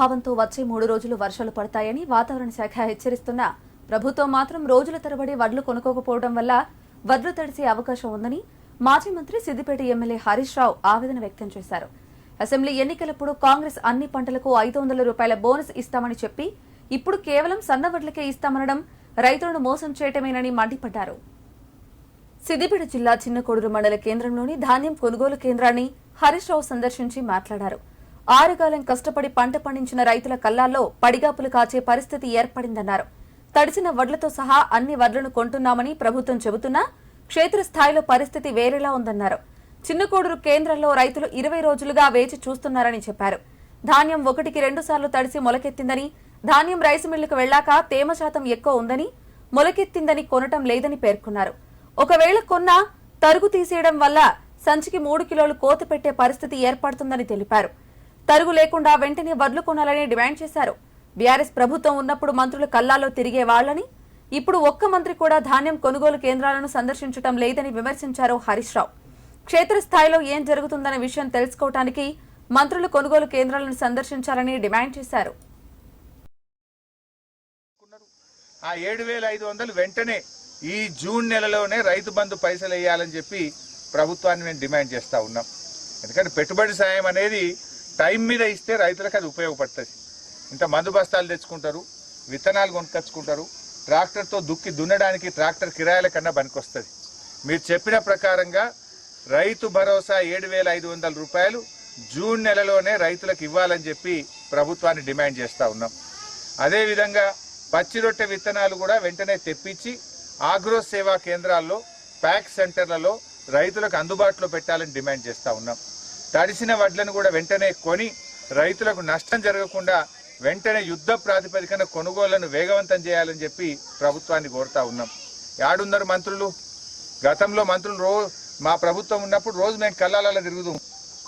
ప్రభావంతో వచ్చే మూడు రోజులు వర్షాలు పడతాయని వాతావరణ శాఖ హెచ్చరిస్తున్నా. ప్రభుత్వం మాత్రం రోజుల తరబడి వడ్లు కొనుక్కోకపోవడం వల్ల వడ్లు తడిసే అవకాశం ఉందని మాజీ మంత్రి సిద్దిపేట ఎమ్మెల్యే హరీష్ రావు ఆవేదన వ్యక్తం చేశారు. అసెంబ్లీ ఎన్నికలప్పుడు కాంగ్రెస్ అన్ని పంటలకు ఐదు వందల రూపాయల బోనస్ ఇస్తామని చెప్పి ఇప్పుడు కేవలం సన్న వడ్లకే ఇస్తామనడం రైతులను మోసం చేయటమేనని మండిపడ్డారు. సిద్దిపేట జిల్లా చిన్నకోడూరు మండల కేంద్రంలోని ధాన్యం కొనుగోలు కేంద్రాన్ని హరీష్ రావు సందర్శించి మాట్లాడారు. ఆరుగాలం కష్టపడి పంట పండించిన రైతుల కల్లాల్లో పడిగాపులు కాచే పరిస్థితి ఏర్పడిందన్నారు. తడిసిన వడ్లతో సహా అన్ని వడ్లను కొంటున్నామని ప్రభుత్వం చెబుతున్నా క్షేత్రస్థాయిలో పరిస్థితి వేరేలా ఉందన్నారు. చిన్నకోడూరు కేంద్రంలో రైతులు ఇరవై రోజులుగా వేచి చూస్తున్నారని చెప్పారు. ధాన్యం ఒకటికి రెండు సార్లు తడిసి మొలకెత్తిందని ధాన్యం రైసు మిల్లుకు వెళ్ళాక తేమ శాతం ఎక్కువ ఉందని మొలకెత్తిందని కొనటం లేదని పేర్కొన్నారు. ఒకవేళ కొన్నా తరుగు తీసేయడం వల్ల సంచికి మూడు కిలోలు కోత పెట్టే పరిస్థితి ఏర్పడుతుందని తెలిపారు. తరుగు లేకుండా వెంటనే వడ్లు కొనాలని డిమాండ్ చేశారు. బీఆర్ఎస్ ప్రభుత్వం ఉన్నప్పుడు మంత్రులు కల్లాలో తిరిగే వాళ్ళని ఇప్పుడు ఒక్క మంత్రి కూడా ధాన్యం కొనుగోలు కేంద్రాలను సందర్శించడం లేదని విమర్శించారు హరీష్ రావు. క్షేత్రస్థాయిలో ఏం జరుగుతుందనే విషయం తెలుసుకోవటానికి మంత్రులు కొనుగోలు కేంద్రాలను సందర్శించాలని డిమాండ్ చేశారు. ఆ ఏడు వేల ఐదు వందలు వెంటనే ఈ జూన్ నెలలోనే రైతు బంధు పైసలు వేయాలని చెప్పి ప్రభుత్వాన్ని మేము డిమాండ్ చేస్తూ ఉన్నాం. ఎందుకంటే పెట్టుబడి సాయం అనేది టైం మీద ఇస్తే రైతులకు అది ఉపయోగపడుతుంది. ఇంత మందు బస్తాలు తెచ్చుకుంటారు విత్తనాలు కొనుక్కొచ్చుకుంటారు ట్రాక్టర్తో దుక్కి దున్నడానికి ట్రాక్టర్ కిరాయిల కన్నా పనికొస్తుంది. మీరు చెప్పిన ప్రకారంగా రైతు భరోసా ఏడు వేల ఐదు వందల రూపాయలు జూన్ నెలలోనే రైతులకు ఇవ్వాలని చెప్పి ప్రభుత్వాన్ని డిమాండ్ చేస్తూ ఉన్నాం. అదేవిధంగా పచ్చి రొట్టె విత్తనాలు కూడా వెంటనే తెప్పించి ఆగ్రో సేవా కేంద్రాల్లో ప్యాక్ సెంటర్లలో రైతులకు అందుబాటులో పెట్టాలని డిమాండ్ చేస్తూ ఉన్నాం. తడిసిన వడ్లను కూడా వెంటనే కొని రైతులకు నష్టం జరగకుండా వెంటనే యుద్ధ ప్రాతిపదికన కొనుగోళ్ళను వేగవంతం చేయాలని చెప్పి ప్రభుత్వాన్ని కోరుతా ఉన్నాం. యాడున్నారు మంత్రులు గతంలో మంత్రులు రోజు మా ప్రభుత్వం ఉన్నప్పుడు రోజు మేము కళ్ళాలలో తిరుగుదాం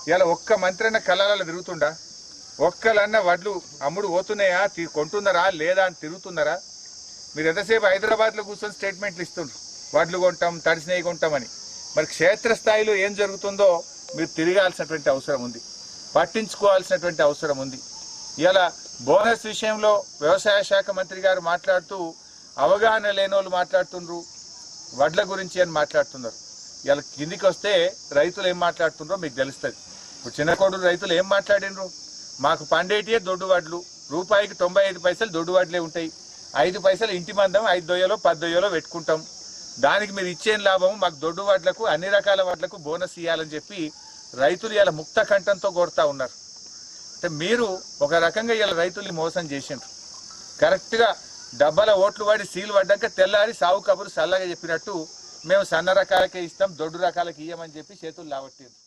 ఇలా ఒక్క మంత్రి అయినా కళ్ళాలలో తిరుగుతుండా? ఒక్కలన్న వడ్లు అమ్ముడు పోతున్నాయా? కొంటున్నారా? లేదా అని తిరుగుతున్నారా? మీరు ఎంతసేపు హైదరాబాద్లో కూర్చొని స్టేట్మెంట్లు ఇస్తుండ్రు? వడ్లు కొంటాం తడిసినవి కొంటామని. మరి క్షేత్రస్థాయిలో ఏం జరుగుతుందో మీరు తిరగాల్సినటువంటి అవసరం ఉంది. పట్టించుకోవాల్సినటువంటి అవసరం ఉంది. ఇలా బోనస్ విషయంలో వ్యవసాయ శాఖ మంత్రి గారు మాట్లాడుతూ అవగాహన లేని వాళ్ళు మాట్లాడుతుండ్రు. వడ్ల గురించి అని మాట్లాడుతున్నారు. ఇలా కిందికి వస్తే రైతులు ఏం మాట్లాడుతుండ్రో మీకు తెలుస్తుంది. ఇప్పుడు చిన్నకోడు రైతులు ఏం మాట్లాడినరు మాకు పండేటియే దొడ్డు వడ్లు. రూపాయికి తొంభై ఐదు పైసలు దొడ్డు వడ్లే ఉంటాయి. ఐదు పైసలు ఇంటి మందం ఐదు దొయ్యలో పది దొయ్యలో పెట్టుకుంటాం. దానికి మీరు ఇచ్చేం లాభం మాకు దొడ్డు వడ్లకు అన్ని రకాల వడ్లకు బోనస్ ఇవ్వాలని చెప్పి రైతులు ఇలా ముక్త కంఠంతో కోరుతా ఉన్నారు. అంటే మీరు ఒక రకంగా ఇలా రైతుల్ని మోసం చేసిండ్రు. కరెక్ట్గా డబ్బాల ఓట్లు పడి సీలు పడ్డాక తెల్లారి సాగు కబురు చల్లగా చెప్పినట్టు మేము సన్న రకాలకే ఇస్తాం దొడ్డు రకాలకి ఇయ్యమని చెప్పి చేతులు లావట్టిండ్రు